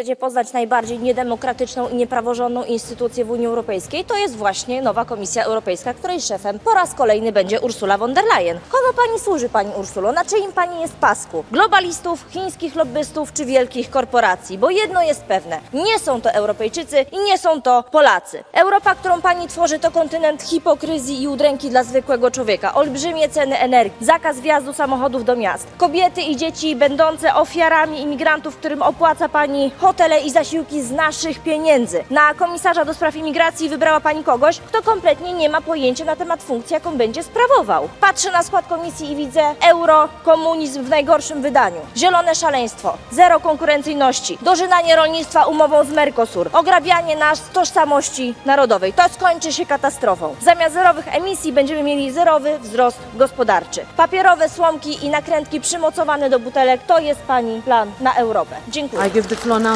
chcecie poznać najbardziej niedemokratyczną i niepraworządną instytucję w Unii Europejskiej, to jest właśnie nowa Komisja Europejska, której szefem po raz kolejny będzie Ursula von der Leyen. Komu pani służy, pani Ursulo? Na czyim pani jest pasku? Globalistów, chińskich lobbystów czy wielkich korporacji? Bo jedno jest pewne, nie są to Europejczycy i nie są to Polacy. Europa, którą pani tworzy, to kontynent hipokryzji i udręki dla zwykłego człowieka. Olbrzymie ceny energii, zakaz wjazdu samochodów do miast, kobiety i dzieci będące ofiarami imigrantów, którym opłaca pani hotele i zasiłki z naszych pieniędzy. Na komisarza do spraw imigracji wybrała pani kogoś, kto kompletnie nie ma pojęcia na temat funkcji, jaką będzie sprawował. Patrzę na skład komisji i widzę euro, komunizm w najgorszym wydaniu, zielone szaleństwo, zero konkurencyjności, dożynanie rolnictwa umową z Mercosur, ograbianie nas tożsamości narodowej. To skończy się katastrofą. Zamiast zerowych emisji będziemy mieli zerowy wzrost gospodarczy. Papierowe słomki i nakrętki przymocowane do butelek to jest pani plan na Europę. Dziękuję.